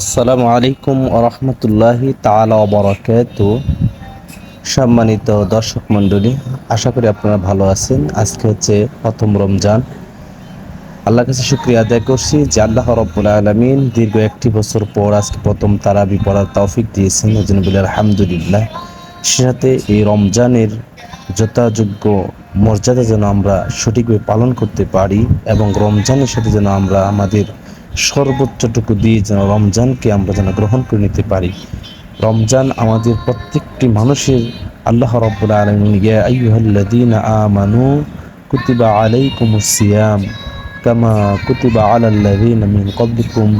আসসালামু আলাইকুম রহমতুল্লাহি তালা বরাকাত সম্মানিত দর্শক মণ্ডলী, আশা করি আপনারা ভালো আছেন। আজকে হচ্ছে প্রথম রমজান। আল্লাহর কাছে শুক্রিয়া আদায় করছি যে আল্লাহ রব্বুল আলমিন দীর্ঘ একটি বছর পর আজকে প্রথম তারাবি পড়ার তৌফিক দিয়েছেন। জন্য বলি আলহামদুলিল্লাহ। সে সাথে এই রমজানের যথাযোগ্য মর্যাদা যেন আমরা সঠিকভাবে পালন করতে পারি এবং রমজানের সাথে যেন আমরা আমাদের সর্বোচ্চটুকু দিয়ে যেন রমজানকে আমরা যেন গ্রহণ করে নিতে পারি। রমজান আমাদের প্রত্যেকটি মানুষের আল্লাহ রব্বুল আলমিন ইয়া আইয়ুহাল্লাযীনা আমানু কুতিবা আলাইকুমুস সিয়াম কামা কুতিবা আলাল্লাযীনা মিন ক্বাবলিকুম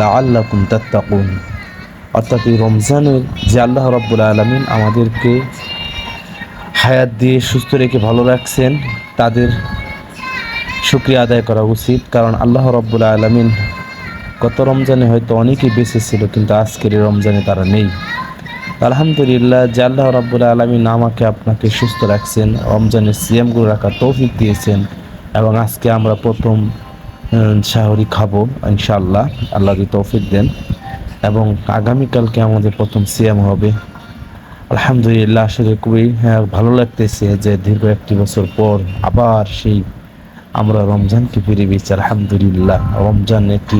লাআল্লাকুম তাত্তাকুন। অর্থাৎ এই রমজানের যে আল্লাহ রব্বুল আলমিন আমাদেরকে হায়াত দিয়ে সুস্থ রেখে ভালো রাখছেন, তাদের শুক্রিয়া আদায় করা উচিত কারণ আল্লাহ রব্বুল আলমিন গত রমজানে হয়তো অনেকেই বেঁচে ছিল কিন্তু আজকের এই রমজানে তারা নেই। আলহামদুলিল্লাহ যে আল্লাহ রব্বুল আলমিন আমাকে আপনাকে সুস্থ রাখছেন রমজানের সিএমগুলো রাখার তৌফিক দিয়েছেন এবং আজকে আমরা প্রথম শাহরি খাব ইনশাআল্লাহ আল্লাহ তৌফিক দেন এবং আগামীকালকে আমাদের প্রথম সিএম হবে। আলহামদুলিল্লাহ আসলে খুবই হ্যাঁ, ভালো লাগতেছে যে দীর্ঘ একটি বছর পর আবার সেই আমরা রমজানকে ফিরে পেয়েছি, আলহামদুলিল্লাহ। রমজান একটি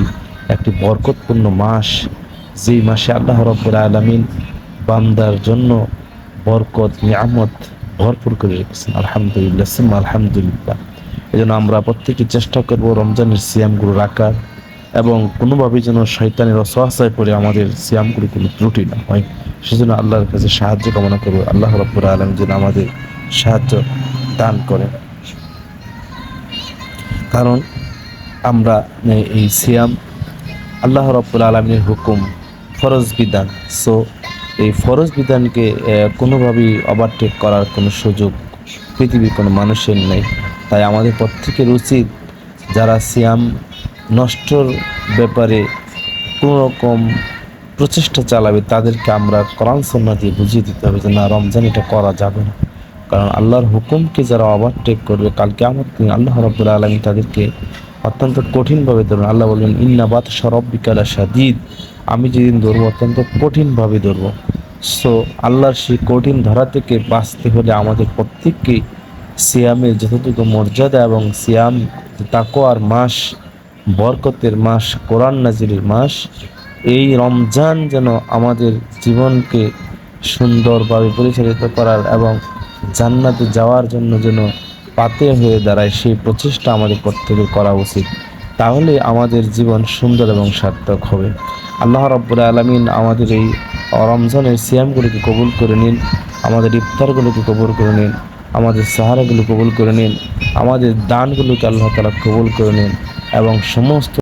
একটি বরকতপূর্ণ মাস। যেই মাসে আল্লাহ রব্বুল আলমিন বান্দার জন্য বরকত, নিয়ামত ভরপুর করে রেখেছেন, আলহামদুলিল্লাহ সিম আলহামদুলিল্লাহ। এই জন্য আমরা প্রত্যেকে চেষ্টা করব রমজানের সিয়ামগুলো রাখার এবং কোনোভাবেই যেন শৈতানের অসহায় পড়ে আমাদের সিয়ামগুলো কোনো ত্রুটি না হয়। সেজন্য আল্লাহর কাছে সাহায্য কামনা করব। আল্লাহ রব্বুর আলম যেন আমাদের সাহায্য দান করেন। কারণ আমরা এই সিয়াম। আল্লাহ রব্বুল আলমীর হুকুম, ফরজ বিধান। সো এই ফরজ বিধানকে কোনোভাবেই ওভারটেক করার কোনো সুযোগ পৃথিবীর কোনো মানুষের নেই। তাই আমাদের প্রত্যেকের উচিত যারা সিয়াম নষ্টর ব্যাপারে কোনো রকম প্রচেষ্টা চালাবে, তাদেরকে আমরা কোরআন সন্না দিয়ে বুঝিয়ে দিতে হবে যে, না, রমজান এটা করা যাবে না। কারণ আল্লাহর হুকুমকে যারা ওভারটেক করবে কালকে আমার তিনি আল্লাহ রব্বুল আলমী তাদেরকে অত্যন্ত কঠিনভাবে ধরবেন। আল্লাহ বলবেন ইন্নাবাদ সরব বিকালা সাদিদ আমি যেদিন ধরবো, অত্যন্ত কঠিনভাবে ধরবো। সো আল্লাহর সেই কঠিন ধরা থেকে বাঁচতে হলে আমাদের প্রত্যেককে সিয়ামের যতটুকু মর্যাদা এবং সিয়াম তাকোয়ার মাস, বরকতের মাস, কোরআন নাজিরের মাস, এই রমজান যেন আমাদের জীবনকে সুন্দরভাবে পরিচালিত করার এবং জান্নাতে যাওয়ার জন্য যেন পাতে হয়ে দাঁড়ায় সেই প্রচেষ্টা আমাদের প্রত্যেকে করা উচিত। তাহলে আমাদের জীবন সুন্দর এবং সার্থক হবে। আল্লাহ রব্বুল আলমিন আমাদের এই রমজানের সিয়ামগুলিকে কবুল করে নিন, আমাদের ইফতারগুলোকে কবুল করে নিন, আমাদের সাহারাগুলো কবুল করে নিন, আমাদের দানগুলোকে আল্লাহ তালা কবুল করে নিন এবং সমস্ত